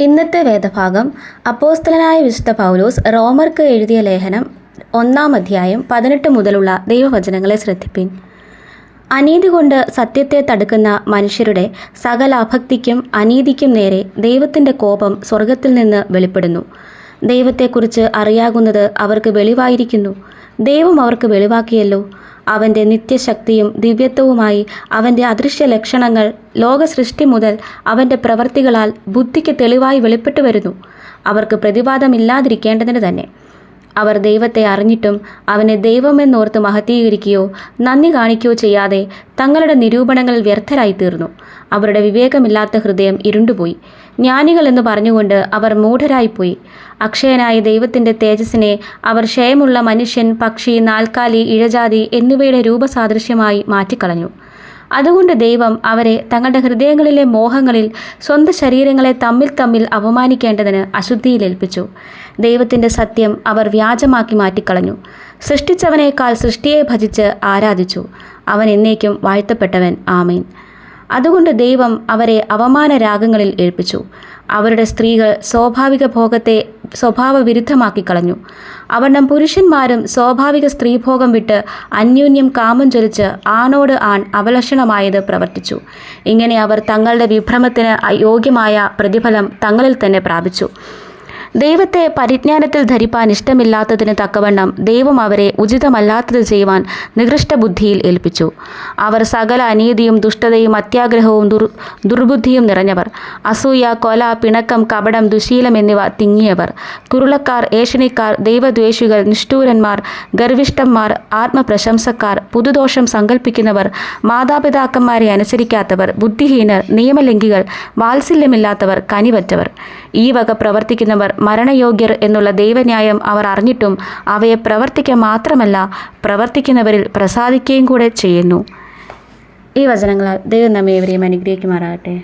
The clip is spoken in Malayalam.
ഇന്നത്തെ വേദഭാഗം അപ്പോസ്തലനായ വിശുദ്ധ പൗലോസ് റോമർക്ക് എഴുതിയ ലേഖനം ഒന്നാം അധ്യായം പതിനെട്ട് മുതലുള്ള ദൈവവചനങ്ങളെ ശ്രദ്ധിപ്പിൻ. അനീതി കൊണ്ട് സത്യത്തെ തടുക്കുന്ന മനുഷ്യരുടെ സകല അഭക്തിക്കും അനീതിക്കും നേരെ ദൈവത്തിന്റെ കോപം സ്വർഗത്തിൽ നിന്ന് വെളിപ്പെടുന്നു. ദൈവത്തെക്കുറിച്ച് അറിയാകുന്നത് അവർക്ക് വെളിവായിരിക്കുന്നു. ദൈവം അവർക്ക് വെളിവാക്കിയല്ലോ. അവന്റെ നിത്യശക്തിയും ദിവ്യത്വവുമായി അവന്റെ അദൃശ്യ ലക്ഷണങ്ങൾ ലോകസൃഷ്ടി മുതൽ അവന്റെ പ്രവർത്തികളാൽ ബുദ്ധിക്ക് തെളിവായി വെളിപ്പെട്ടു വരുന്നു അവർക്ക് പ്രതിവാദമില്ലാതിരിക്കേണ്ടതിന് തന്നെ. അവർ ദൈവത്തെ അറിഞ്ഞിട്ടും അവനെ ദൈവമെന്നോർത്ത് മഹത്തീകരിക്കുകയോ നന്ദി കാണിക്കുകയോ ചെയ്യാതെ തങ്ങളുടെ നിരൂപണങ്ങളിൽ വ്യർത്ഥരായി തീർന്നു അവരുടെ വിവേകമില്ലാത്ത ഹൃദയം ഇരുണ്ടുപോയി. ജ്ഞാനികൾ എന്ന് പറഞ്ഞുകൊണ്ട് അവർ മൂഢരായിപ്പോയി. അക്ഷയനായ ദൈവത്തിന്റെ തേജസ്സിനെ അവർ ക്ഷയമുള്ള മനുഷ്യൻ പക്ഷി നാൽക്കാലി ഇഴജാതി എന്നിവയുടെ രൂപസാദൃശ്യമായി മാറ്റിക്കളഞ്ഞു. അതുകൊണ്ട് ദൈവം അവരെ തങ്ങളുടെ ഹൃദയങ്ങളിലെ മോഹങ്ങളിൽ സ്വന്തം ശരീരങ്ങളെ തമ്മിൽ തമ്മിൽ അപമാനിക്കേണ്ടതിന് അശുദ്ധിയിലേൽപ്പിച്ചു ദൈവത്തിന്റെ സത്യം അവർ വ്യാജമാക്കി മാറ്റിക്കളഞ്ഞു. സൃഷ്ടിച്ചവനേക്കാൾ സൃഷ്ടിയെ ഭജിച്ച് ആരാധിച്ചു. അവൻ എന്നേക്കും വാഴ്ത്തപ്പെട്ടവൻ. ആമീൻ. അതുകൊണ്ട് ദൈവം അവരെ അവമാന രാഗങ്ങളിൽ ഏൽപ്പിച്ചു. അവരുടെ സ്ത്രീകൾ സ്വാഭാവിക ഭോഗത്തെ സ്വഭാവ വിരുദ്ധമാക്കി കളഞ്ഞു. അവണ്ണം പുരുഷന്മാരും സ്വാഭാവിക സ്ത്രീഭോഗം വിട്ട് അന്യോന്യം കാമം ചൊലിച്ച് ആണോട് ആൺ അവലക്ഷണമായത് പ്രവർത്തിച്ചു. ഇങ്ങനെ അവർ തങ്ങളുടെ വിഭ്രമത്തിന് അയോഗ്യമായ പ്രതിഫലം തങ്ങളിൽ തന്നെ പ്രാപിച്ചു. ദൈവത്തെ പരിജ്ഞാനത്തിൽ ധരിപ്പാൻ ഇഷ്ടമില്ലാത്തതിന് തക്കവണ്ണം ദൈവം അവരെ ഉചിതമല്ലാത്തത് ചെയ്യുവാൻ നികൃഷ്ട ബുദ്ധിയിൽ ഏൽപ്പിച്ചു. അവർ സകല അനീതിയും ദുഷ്ടതയും അത്യാഗ്രഹവും ദുർ ദുർബുദ്ധിയും നിറഞ്ഞവർ. അസൂയ കൊല പിണക്കം കപടം ദുശീലം എന്നിവ തിങ്ങിയവർ. കുരുളക്കാർ ഏഷണിക്കാർ ദൈവദ്വേഷികൾ നിഷ്ഠൂരന്മാർ ഗർവിഷ്ടന്മാർ ആത്മപ്രശംസക്കാർ പുതുദോഷം സങ്കല്പിക്കുന്നവർ മാതാപിതാക്കന്മാരെ അനുസരിക്കാത്തവർ ബുദ്ധിഹീനർ നിയമലംഘികൾ വാത്സല്യമില്ലാത്തവർ കനിവറ്റവർ. ഈ വക പ്രവർത്തിക്കുന്നവർ മരണയോഗ്യർ എന്നുള്ള ദൈവന്യായം അവർ അറിഞ്ഞിട്ടും അവയെ പ്രവർത്തിക്കുക മാത്രമല്ല പ്രവർത്തിക്കുന്നവരിൽ പ്രസാദിക്കുകയും കൂടെ ചെയ്യുന്നു. ഈ വചനങ്ങളാൽ ദൈവം നമ്മെ ഇവരെയും അനുഗ്രഹിക്കുമാറാകട്ടെ.